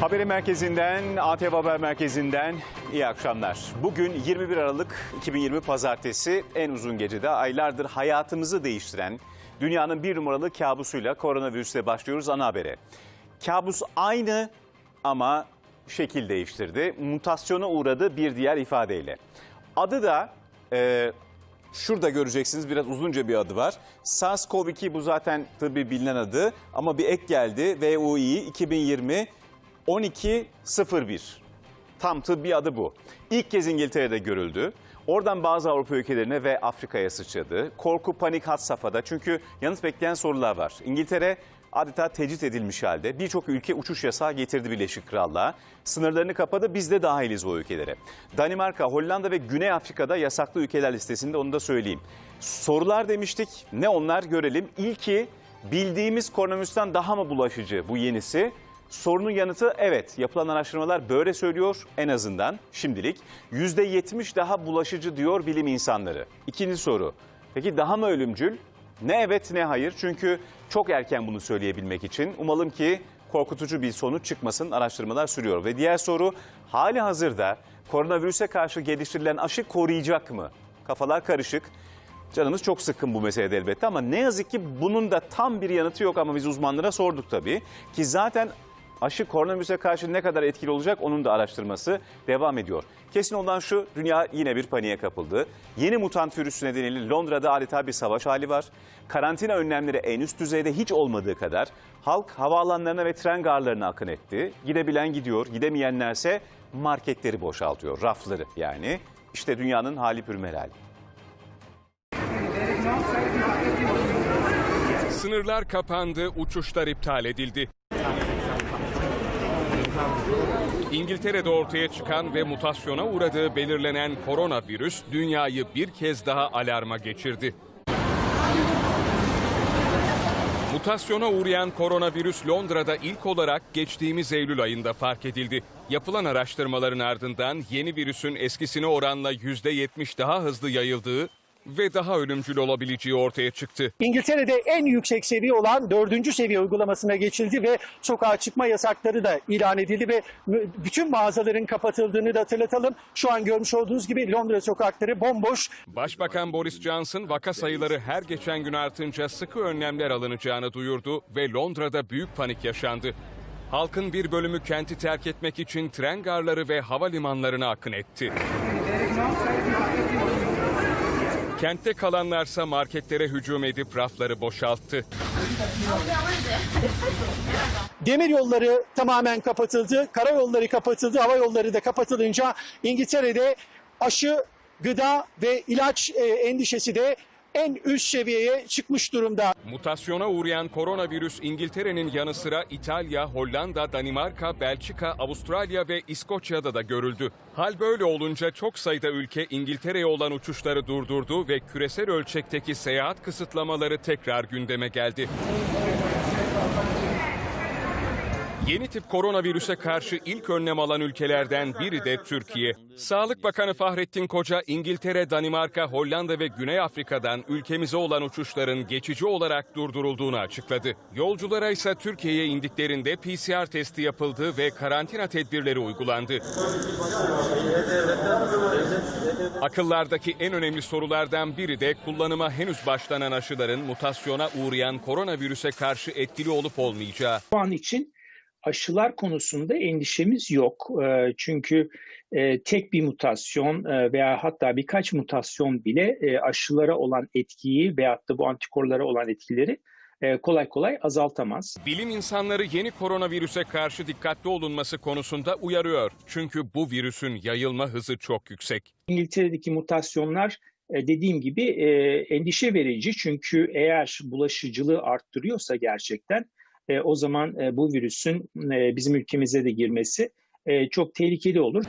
Haberi merkezinden, ATV Haber Merkezi'nden iyi akşamlar. Bugün 21 Aralık 2020 Pazartesi en uzun gecede aylardır hayatımızı değiştiren dünyanın bir numaralı kabusuyla koronavirüsle başlıyoruz ana habere. Kabus aynı ama şekil değiştirdi. Mutasyona uğradı bir diğer ifadeyle. Adı da e, Şurada göreceksiniz biraz uzunca bir adı var. SARS-CoV-2 bu zaten tıbbi bilinen adı ama bir ek geldi. VUI 2020 1201. Tam tıbbi adı bu. İlk kez İngiltere'de görüldü. Oradan bazı Avrupa ülkelerine ve Afrika'ya sıçradı. Korku, panik had safhada çünkü yanıt bekleyen sorular var. İngiltere adeta tecrit edilmiş halde. Birçok ülke uçuş yasağı getirdi Birleşik Krallığa. Sınırlarını kapadı biz de dahiliz o ülkelere. Danimarka, Hollanda ve Güney Afrika'da yasaklı ülkeler listesinde onu da söyleyeyim. Sorular demiştik. Ne onlar görelim. İlki bildiğimiz koronavirüsten daha mı bulaşıcı bu yenisi? Sorunun yanıtı evet. Yapılan araştırmalar böyle söylüyor en azından şimdilik. %70 daha bulaşıcı diyor bilim insanları. İkinci soru. Peki daha mı ölümcül? Ne evet ne hayır. Çünkü çok erken bunu söyleyebilmek için. Umalım ki korkutucu bir sonuç çıkmasın. Araştırmalar sürüyor. Ve diğer soru hali hazırda koronavirüse karşı geliştirilen aşı koruyacak mı? Kafalar karışık. Canımız çok sıkkın bu meselede elbette ama ne yazık ki bunun da tam bir yanıtı yok ama biz uzmanlara sorduk tabii. Ki zaten aşı koronavirüse karşı ne kadar etkili olacak onun da araştırması devam ediyor. Kesin olan şu dünya yine bir paniğe kapıldı. Yeni mutant virüsü nedeniyle Londra'da adeta bir savaş hali var. Karantina önlemleri en üst düzeyde hiç olmadığı kadar halk havaalanlarına ve tren garlarına akın etti. Gidebilen gidiyor, gidemeyenlerse marketleri boşaltıyor, rafları yani. İşte dünyanın hali pürmelali. Sınırlar kapandı, uçuşlar iptal edildi. İngiltere'de ortaya çıkan ve mutasyona uğradığı belirlenen koronavirüs dünyayı bir kez daha alarma geçirdi. Mutasyona uğrayan koronavirüs Londra'da ilk olarak geçtiğimiz Eylül ayında fark edildi. Yapılan araştırmaların ardından yeni virüsün eskisine oranla %70 daha hızlı yayıldığı ve daha ölümcül olabileceği ortaya çıktı. İngiltere'de en yüksek seviye olan dördüncü seviye uygulamasına geçildi ve sokağa çıkma yasakları da ilan edildi ve bütün mağazaların kapatıldığını da hatırlatalım. Şu an görmüş olduğunuz gibi Londra sokakları bomboş. Başbakan Boris Johnson vaka sayıları her geçen gün artınca sıkı önlemler alınacağını duyurdu ve Londra'da büyük panik yaşandı. Halkın bir bölümü kenti terk etmek için tren garları ve havalimanlarına akın etti. Kentte kalanlarsa marketlere hücum edip rafları boşalttı. Demir yolları tamamen kapatıldı, karayolları kapatıldı, hava yolları da kapatılınca İngiltere'de aşı, gıda ve ilaç e, endişesi de en üst seviyeye çıkmış durumda. Mutasyona uğrayan koronavirüs İngiltere'nin yanı sıra İtalya, Hollanda, Danimarka, Belçika, Avustralya ve İskoçya'da da görüldü. Hal böyle olunca çok sayıda ülke İngiltere'ye olan uçuşları durdurdu ve küresel ölçekteki seyahat kısıtlamaları tekrar gündeme geldi. Yeni tip koronavirüse karşı ilk önlem alan ülkelerden biri de Türkiye. Sağlık Bakanı Fahrettin Koca, İngiltere, Danimarka, Hollanda ve Güney Afrika'dan ülkemize olan uçuşların geçici olarak durdurulduğunu açıkladı. Yolculara ise Türkiye'ye indiklerinde PCR testi yapıldı ve karantina tedbirleri uygulandı. Akıllardaki en önemli sorulardan biri de kullanıma henüz başlanan aşıların mutasyona uğrayan koronavirüse karşı etkili olup olmayacağı. Şu an için aşılar konusunda endişemiz yok. E, Çünkü e, tek bir mutasyon e, veya hatta birkaç mutasyon bile e, aşılara olan etkiyi veyahut da bu antikorlara olan etkileri kolay kolay azaltamaz. Bilim insanları yeni koronavirüse karşı dikkatli olunması konusunda uyarıyor. Çünkü bu virüsün yayılma hızı çok yüksek. İngiltere'deki mutasyonlar dediğim gibi endişe verici çünkü eğer bulaşıcılığı arttırıyorsa gerçekten e, o zaman e, bu virüsün e, bizim ülkemize de girmesi e, çok tehlikeli olur.